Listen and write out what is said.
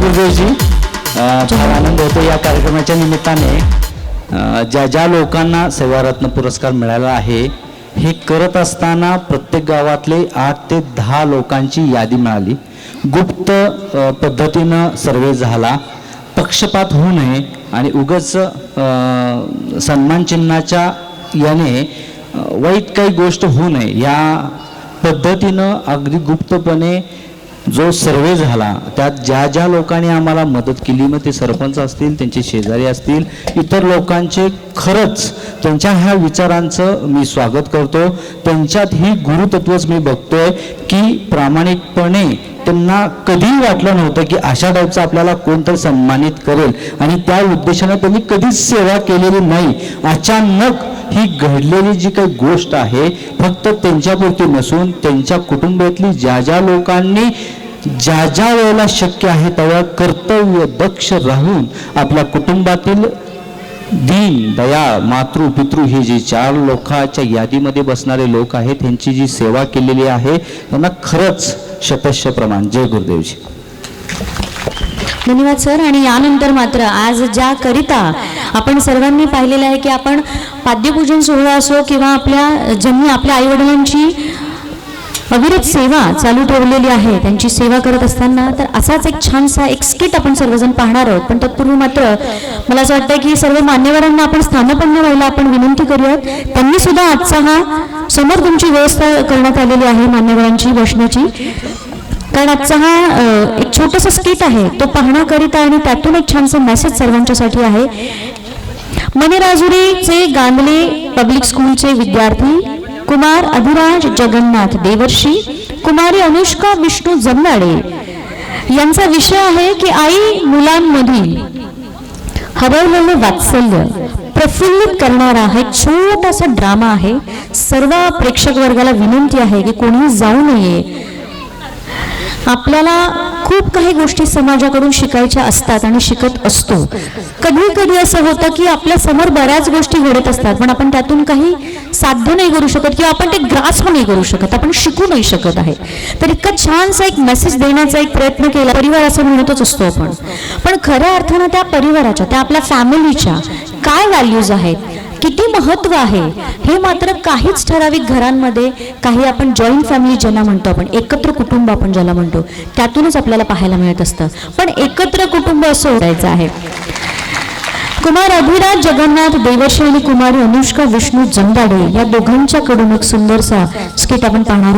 गुरुदेवजी फार आनंद होतो या कार्यक्रमाच्या निमित्ताने. ज्या ज्या लोकांना सेवारत्न पुरस्कार मिळाला आहे हे करत असताना प्रत्येक गावातले आठ ते दहा लोकांची यादी मिळाली. गुप्त पद्धतीनं सर्वे झाला. पक्षपात होऊ नये आणि उगच सन्मानचिन्हाच्या सन्मान चिन्हाच्या याने वाईट काही गोष्ट होऊ नये या पद्धतीनं अगदी गुप्तपणे जो सर्वे झाला त्यात ज्या ज्या लोकांनी आम्हाला मदत केली मग ते सरपंच असतील त्यांचे शेजारी असतील इतर लोकांचे खरंच त्यांच्या ह्या विचारांचं मी स्वागत करतो. त्यांच्यात ही गुरुतत्वच मी बघतोय की प्रामाणिकपणे त्यांना कधीही वाटलं नव्हतं की अशा टाईपचं आपल्याला कोणतरी सन्मानित करेल. आणि त्या उद्देशाने त्यांनी कधीच सेवा केलेली नाही. अचानक ही घडलेली जी काही गोष्ट आहे फक्त त्यांच्यापुरती नसून त्यांच्या कुटुंबातली ज्या ज्या लोकांनी ज्या ज्या वेळेला शक्य आहे तेव्हा कर्तव्य दक्ष राहून आपल्या कुटुंबातील दीन दया मातृ पितृ हे जे चार लोकांच्या यादीमध्ये बसणारे लोक आहेत त्यांची जी सेवा केलेली आहे त्यांना खरंच शतस्य प्रमाण. जय गुरुदेवजी. धन्यवाद सर. आणि यानंतर मात्र आज ज्या करिता आपण सर्वांनी पाहिलेलं आहे की आपण पाद्यपूजन सोहळा असो किंवा आपल्या ज्यांनी आपल्या आईवडिलांची अविरत सेवा चालू ठेवलेली आहे. त्यांची सेवा करत असताना तर असाच एक छानसा एक स्किट आपण सर्वजण पाहणार आहोत. पण तत्पूर्वी मात्र मला असं वाटतं की सर्व मान्यवरांना आपण स्थानपन्न व्हायला आपण विनंती करूयात. त्यांनी सुद्धा आजचा हा समोर तुमची व्यवस्था करण्यात आलेली आहे मान्यवरांची बसण्याची कारण आजचा हा एक छोटंसं स्किट आहे. तो पाहण्याकरिता आणि त्यातून एक छानसा मेसेज सर्वांच्यासाठी आहे. मनेराजुरीचे गांधले पब्लिक स्कूलचे विद्यार्थी कुमार अभिराज जगन्नाथ देवर्षी कुमारी अनुष्का विष्णू जमनाडे यांचा विषय आहे की आई मुलांमधील हरवलेलं वात्सल्य प्रफुल्लित करणारा हा एक छोटासा ड्रामा आहे. सर्व प्रेक्षक वर्गाला विनंती आहे की कोणी जाऊ नये. आपल्याला खूप काही गोष्टी समाजाकडून शिकायच्या असतात आणि शिकत असतो. कधी कधी असं होतं की आपल्यासमोर बऱ्याच गोष्टी घडत असतात पण आपण त्यातून काही साध्य नाही करू शकत किंवा आपण ते ग्रास्प नाही करू शकत आपण शिकू नाही शकत आहे. तर इतका छानसा एक मेसेज देण्याचा एक प्रयत्न केला परिवार असं म्हणतच असतो आपण. पण खऱ्या अर्थानं त्या परिवाराच्या त्या आपल्या फॅमिलीच्या काय व्हॅल्यूज आहेत? किती महत्त्व आहे. हे मात्र काहीच ठराविक घरांमध्ये काही आपण जॉईंट फॅमिली ज्यांना म्हणतो आपण एकत्र कुटुंब आपण ज्याला म्हणतो त्यातूनच आपल्याला पाहायला मिळत असतं. पण एकत्र कुटुंब असं होतायचं आहे. कुमार अभिराज जगन्नाथ देवर्षी आणि कुमारी अनुष्का विष्णू जमदाडे या दोघांच्याकडून एक सुंदरसा स्किट आपण पाहणार